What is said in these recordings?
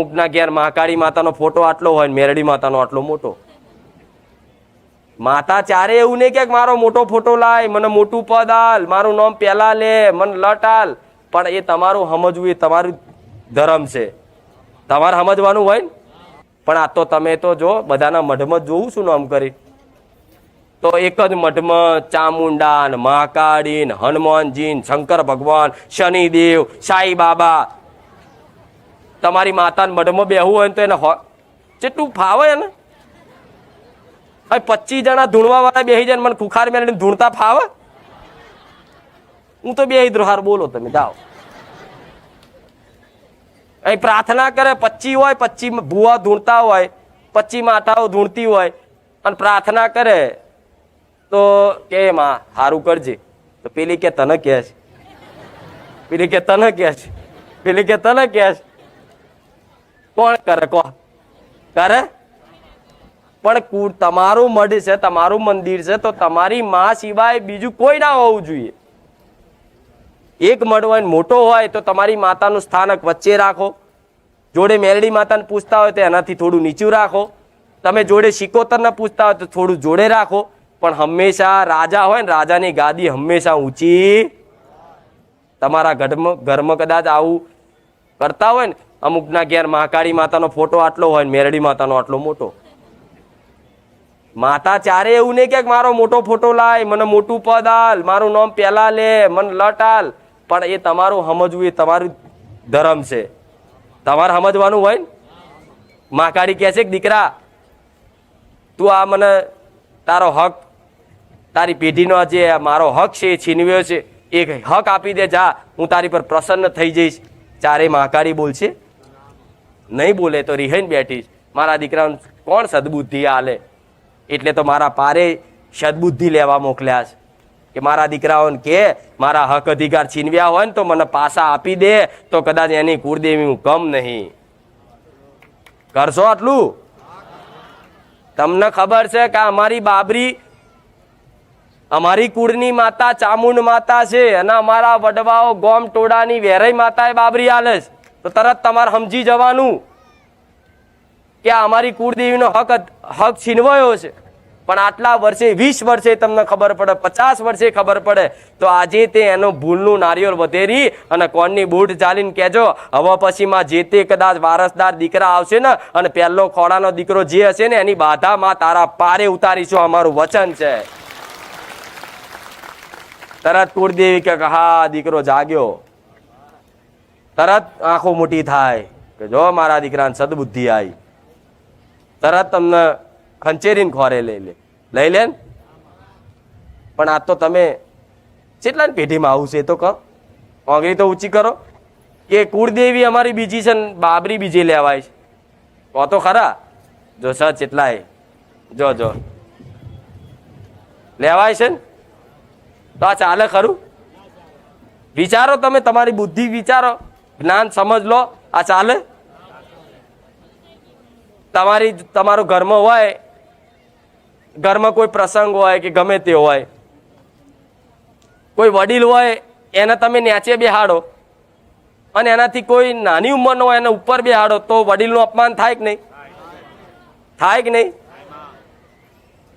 અમુકના ઘેર મહાકાળી માતાનો ફોટો આટલો હોય મેરડી માતાનો આટલો મોટો. માતા ચારે એવું નહીં કે મારો મોટો ફોટો લાય, મને મોટું પદ આલ, મારું નામ પહેલા લે, મને લટ આલ. પણ એ તમારું સમજવું, એ તમારું ધર્મ છે. તમારે સમજવાનું હોય પણ આ તો તમે તો જો બધાના મઢમાં જોવું છું નામ કરી. તો એક જ મઠમાં ચામુંડા મહાકાળી હનુમાનજી શંકર ભગવાન, શનિદેવ, સાંઈ બાબા તમારી માતાને મઢમાં બેહવું હોય ને તો એને જેટલું ફાવે ને હવે પચીસ જણા ધૂણવા વાળા બેસી જાય મને ખુખાર મેળવીને ધૂણતા ફાવે? હું તો બે હાર બોલો તમે, જાઓ. અહીં પ્રાર્થના કરે, પચી હોય પચ્ચી ભૂવા ધૂણતા હોય પચ્ચી માતાઓ ધૂણતી હોય, અને પ્રાર્થના કરે, તો કે માં સારું કરજે. તો પેલી કે તને કહે છે. પેલી કે તને કહે છે. પેલી કે તને કહે છે. કોણ કરે? કો. કરે? પણ તમારું મઢ છે, તમારું મંદિર છે, તો તમારી માં સિવાય બીજું કોઈ ના હોવું જોઈએ. એક મઢ હોય મોટો હોય, તો તમારી માતાનું સ્થાનક વચ્ચે રાખો. જોડે મેલડી માતાને પૂછતા હોય તો એનાથી થોડું નીચું રાખો. તમે જોડે શિકોતરને પૂછતા હોય તો થોડું જોડે રાખો. પણ હંમેશા રાજા હોય ને રાજાની ગાદી હંમેશા ઊંચી. તમારા ઘરમાં ઘરમાં કદાચ આવું કરતા હોય ને અમુકના ઘેર મહાકાળી માતાનો ફોટો આટલો હોય મેરડી માતાનો આટલો મોટો. માતા ચારે એવું નહીં કે મારો મોટો ફોટો લાય, મને મોટું પદ આલ, મારું નામ પહેલા લે, મને લટ આલ. પણ એ તમારું સમજવું, એ તમારું ધર્મ છે. તમારે સમજવાનું હોય ને? મહાકાળી કહે છે કે, દીકરા, તું આ મને તારો હક, તારી પેઢીનો જે મારો હક છે, એ છીનવ્યો છે, એ હક આપી દે, જા, હું તારી પર પ્રસન્ન થઈ જઈશ. ચારે મહાકાળી બોલશે. નહીં બોલે તો રિહાઈને બેઠીશ મારા દીકરાને કોણ સદબુદ્ધિ આલે? એટલે તો મારા પારે સદબુદ્ધિ લેવા મોકલ્યા છે. કે મારા દીકરાઓને કે, મારા હક અધિકાર છીનવ્યા હોય ને તો મને પાસા આપી દે, તો કદાચ એની કુળદેવી હું કમ નહીં. કરશો આટલું? તમને ખબર છે કે અમારી બાબરી, અમારી કુળની માતા ચામુંડ માતા છે. અને અમારા વડવાઓ ગોમ ટોડાની વેરાઈ માતાએ બાબરી આલે છે. તો તરત તમારે સમજી જવાનું કે અમારી કુળદેવીનો હક હક છીનવાયો છે. પણ આટલા વર્ષે, વીસ વર્ષે તમને ખબર પડે, પચાસ વર્ષે ખબર પડે, તો આજે તે એનો ભૂલનું નારિયેળ વધેરી અને કોણની બૂટ ચાલીને કહેજો, હવે પછીમાં જે તે કદાચ વારસદાર દીકરા આવશે ને, અને પહેલો ખોડાનો દીકરો જે હશે ને, એની બાધામાં તારા પારે ઉતારીશું, અમારું વચન છે. તરત કુળદેવી કે, હા, દીકરો જાગ્યો. તરત આંખો મોટી થાય કે જો મારા દીકરાને સદબુદ્ધિ આવી, તરત તમને ખંચેરીને ખોરે લઈ લે. લઈ લે પણ આ તો તમે કેટલા પેઢીમાં આવું છે એ તો કહો. ઓગળી તો ઊંચી કરો. કે કુળદેવી અમારી બીજી છે ને, બાબરી બીજી લેવાય છે. કહો તો ખરા. જો સર ચેટલાય જો જો. લેવાય છે ને? તો આ ચાલે ખરું? વિચારો તમે, તમારી બુદ્ધિ વિચારો. જ્ઞાન સમજ લો. આ ચાલે? તમારી તમારું ઘરમાં હોય, ઘરમાં કોઈ પ્રસંગ હોય કે ગમે તે હોય, કોઈ વડીલ હોય, એને તમે નેચે બેહાડો. અને એનાથી કોઈ નાની ઉંમરનો હોય, એને ઉપર બેહાડો, તો વડીલનું અપમાન થાય કે નહીં? થાય કે નહીં?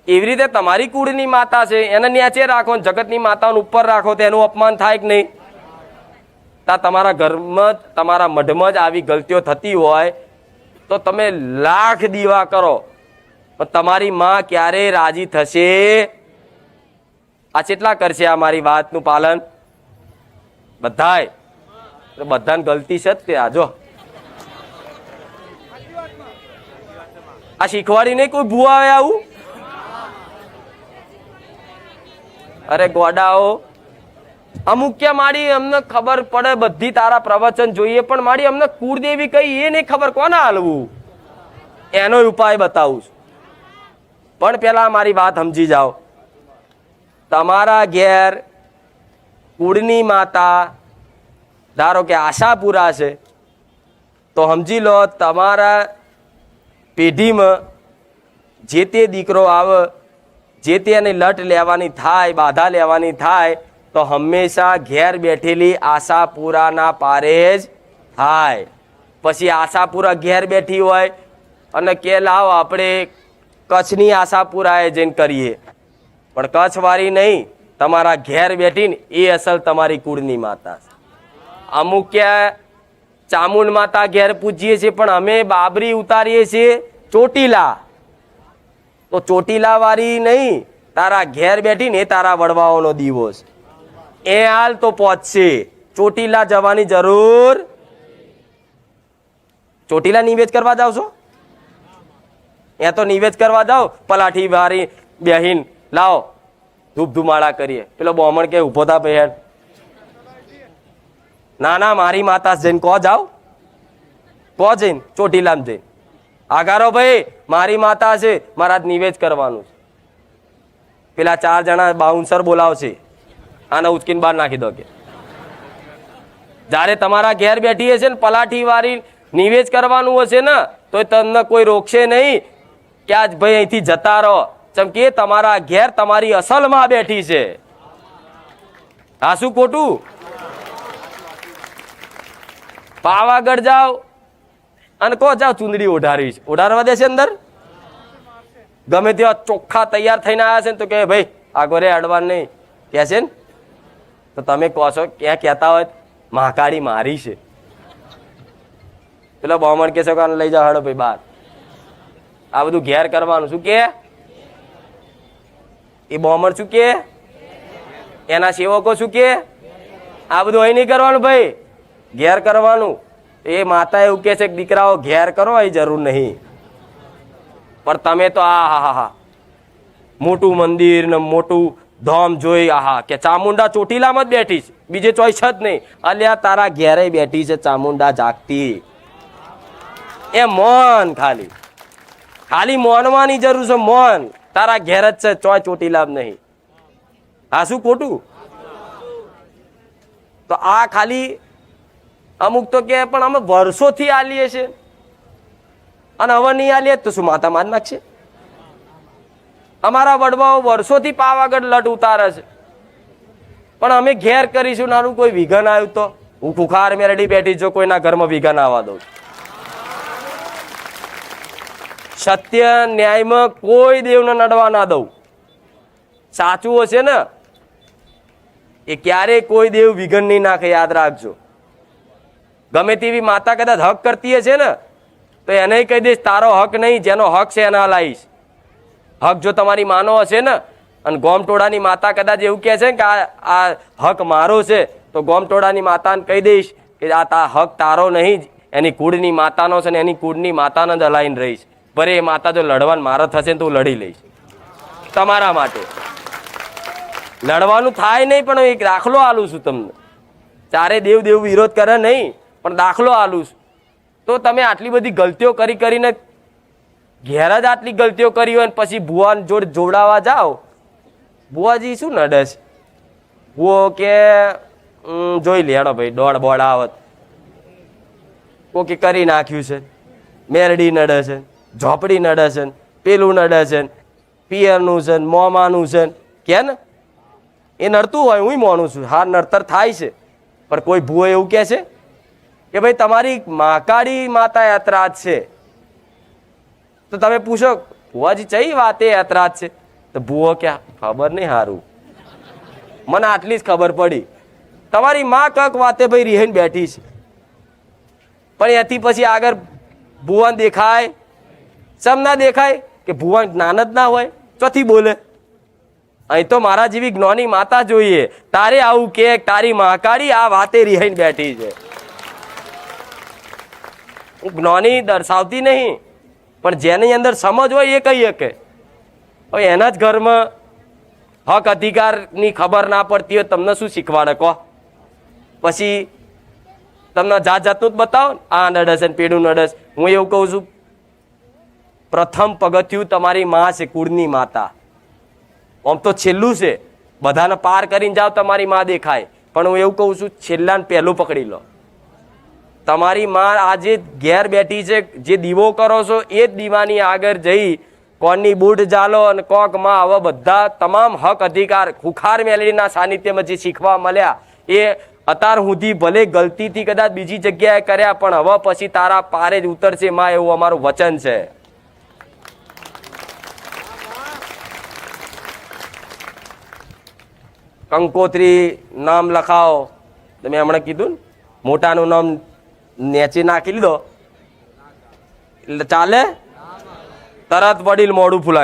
એવી રીતે તમારી કુળની માતા છે, એને નેચે રાખો જગતની માતાઓને ઉપર રાખો, તો એનું અપમાન થાય કે નહીં? તા તમારા ઘરમાં તમારા મઢમાં જ આવી ગલતીઓ થતી હોય, તો તમે લાખ દીવા કરો. પણ તમારી માં ક્યારે રાજી થશે? આ કેટલા કરશે આ મારી વાતનું પાલન? બધાય. બધાને ગલતી છે તે આજો આ શીખવાડી નહીં કોઈ ભૂ આવે આવું? અરે ગોડાઓ. અમુક કે માડી અમને ખબર પડે, બધી તારા પ્રવચન જોઈએ, પણ માડી અમને કુળદેવી કઈ એ નહીં ખબર કોને હાલવું? એનો ઉપાય બતાવું છું. પણ પેલા મારી વાત સમજી જાઓ. તમારા ઘેર કુળની માતા, ધારો કે આશાપુરા છે, તો સમજી લો તમારા પેઢીમાં જે તે દીકરો આવે, જે તે એની લટ લેવાની થાય, બાધા લેવાની થાય તો હંમેશા ઘેર બેઠેલી આશાપુરાના પારે જ થાય પછી આશાપુરા ઘેર બેઠી હોય અને કે લાવ આપણે કચ્છની આશાપુરાએ જઈને કરીએ. પણ કચ્છવાળી નહીં, તમારા ઘેર બેઠીને એ અસલ તમારી કુળની માતા છે. અમુક ક્યાં ચામુંડ માતા ઘેર પૂજીએ છીએ, પણ અમે બાબરી ઉતારીએ છીએ ચોટીલા. તો ચોટીલાવાળી નહીં, તારા ઘેર બેઠીને એ તારા વડવાઓનો દીવો છે. એ હાલ તો પહોંચશે ચોટીલા જવાની જરૂર. ચોટીલા નિવેદ કરવા જાવ છો? એ તો નિવેદ કરવા જાઓ પલાઠી, વારી, બેહીન. લાવો. ધૂપ ધુમાડા કરીએ. પેલો બોમણ કે ઊભો થા બહેન. ના ના, મારી માતા જઈને કહો જાઓ કહો જઈને ચોટીલામાં જઈને. આગારો ભાઈ, મારી માતા છે. મારા નિવેદ કરવાનું છે. પેલા ચાર જણા બાઉન્સર બોલાવશે. આને ઉચકીને બહાર નાખી દો કે. જ્યારે તમારા ઘેર બેઠી હશે ને પલાઠી વાળી નિવેદ કરવાનું હશે ને તો તમને કોઈ રોકશે નહીં કે આજ ભાઈ અહીંથી જતા રહો. ચમ કે તમારા ઘેર તમારી અસલમાં બેઠી છે. આ શું ખોટું? પાવાગઢ જાઓ અને કહો, જાઓ ચુંદડી ઓઢારવી છે ઓઢારવા દેશે અંદર? ગમે તેવા ચોખ્ખા તૈયાર થઈને આવ્યા છે ને, તો કે ભાઈ આગો અડવા નહીં. કહે છે ને તો તમે કહો છો ક્યાં કહેતા હોય મહાકાળી મારી છે. પેલો બહમણ કહેશો કે લઈ જાઓ હાડો ભાઈ બહાર. આ બધું ઘેર કરવાનું શું કે? એ બહમણ શું કે? એના સેવકો શું કે? આ બધું અહીં નહીં કરવાનું ભાઈ. ઘેર કરવાનું. એ માતા એવું કે છે કે દીકરાઓ ઘેર કરો એ જરૂર નહીં. પણ તમે તો આ હા હા હા. મોટું મંદિર ને મોટું ધામ જોઈ, આહા, કે ચામુંડા ચોટીલામાં જ બેઠી છે. બીજે ચોઈસ જ નહીં. અલ્યા, તારા ઘેરે બેઠી છે ચામુંડા જાગતી. એ મોન ખાલી. ખાલી મોનવાની જરૂર છે, મોન. તારા ઘેર જ છે, ચોય ચોટીલા નહીં. હા, શું ખોટું? તો આ ખાલી અમુક તો કે, પણ અમે વર્ષોથી આલીએ છીએ. અને હવે નહીં આલીએ તો શું માતા માર નાખશે? અમારા વડવાઓ વર્ષોથી પાવાગઢ લટ ઉતારે છે. પણ અમે ઘેર કરીશું નાનું કોઈ વિઘન આવ્યું તો? હું ખુખાર મેરડી બેઠી જો કોઈના ઘરમાં વિઘન આવવા દઉં. સત્ય ન્યાયમાં કોઈ દેવને નડવા ના દઉં. સાચું હશે ને? એ ક્યારેય કોઈ દેવ વિઘન નહીં નાખે, યાદ રાખજો. ગમે તેવી માતા કદાચ હક કરતી હશે ને? તો એને કહી દઈશ, તારો હક નહીં, જેનો હક છે એના લાવીશ હક જો તમારી માનો હશે ને, અને ગોમટોળાની માતા કદાચ એવું કહે છે કે આ આ હક મારો છે, તો ગોમટોળાની માતાને કહી દઈશ કે આ તા હક તારો નહીં જ, એની કુળની માતાનો છે ને એની કુળની માતાને જ અલાઈને રહીશ ભલે એ માતા જો લડવાનું મારો થશે ને તો હું લડી લઈશ. તમારા માટે. લડવાનું થાય નહીં, પણ એક દાખલો આલું છું તમને. ચારે દેવ દેવ વિરોધ કરે નહીં, પણ દાખલો આલું છું. તો તમે આટલી બધી ગલતીઓ કરી કરીને ઘેર જ આટલી ગલતીઓ કરી હોય ને પછી ભુવા જોડે જોડાવા જાઓ? ભુવાજી શું નડે છે? ભુવો કે જોઈ લે હેડો ભાઈ, દોડ બોડ આવત. કોકે કરી નાખ્યું છે. મેરડી નડે છે, ઝોપડી નડે છે, પેલું નડે છે, પિયરનું છે, મોમાનું છે. કે ને? એ નડતું હોય હું મોનું છું. હા નડતર થાય છે. પણ કોઈ ભૂવો એવું કહે છે? કે ભાઈ, તમારી માકાળી માતા યાત્રા છે. તો તમે પૂછો, ભુવાજી, ચઈ વાતે યાત્રાજ છે? તો ભૂવો ક્યાં? ખબર નહીં સારું મને આટલી જ ખબર પડી. તમારી માં કંક વાતે ભાઈ રિહાઈને બેઠી છે. પણ એથી પછી આગળ ભુવન દેખાય ચમ ના દેખાય કે ભુવન જ્ઞાન જ ના હોય, ચોથી બોલે, અહીં તો મારા જેવી જ્ઞાની માતા જોઈએ. તારે આવું કે, તારી મહાકાળી આ વાતે રિહાઈને બેઠી છે. જ્ઞાની દર્શાવતી નહીં. પણ જેની અંદર સમજ હોય એ કહી શકે. હવે એના જ ઘરમાં હક અધિકારની ખબર ના પડતી હોય તમને શું શીખવાડે કહો? પછી તમને જાત જાતનું જ બતાવો આ નડસ ને, પેડું નડસ હું એવું કહું છું, પ્રથમ પગથિયું તમારી માં છે, કુળની માતા. આમ તો છેલ્લું છે. બધાને પાર કરીને જાઓ, તમારી માં દેખાય. પણ હું એવું કહું છું, છેલ્લાને પહેલું પકડી લો. તમારી માં આજે ઘેર બેઠી છે, જે દીવો કરો છો, એ જ દીવાની આગળ જઈ કોણની બૂટ જાલો અને કોકમાં આવા બધા તમામ હક, અધિકાર ખુખાર મેલડીના સાનિધ્યમાં જે શીખવા મળ્યા. એ અત્યાર સુધી ભલે ગલતીથી કદાચ બીજી જગ્યાએ કર્યા, પણ હવે પછી તારા પારે જ ઉતરશે માં એવું અમારું વચન છે. કંકોત્રી નામ લખાવો. તમે હમણાં કીધું ને? મોટાનું નામ નેચે નાખી લીધો. એટલે ચાલે? તરત વડીલ મોડું ફૂલાય.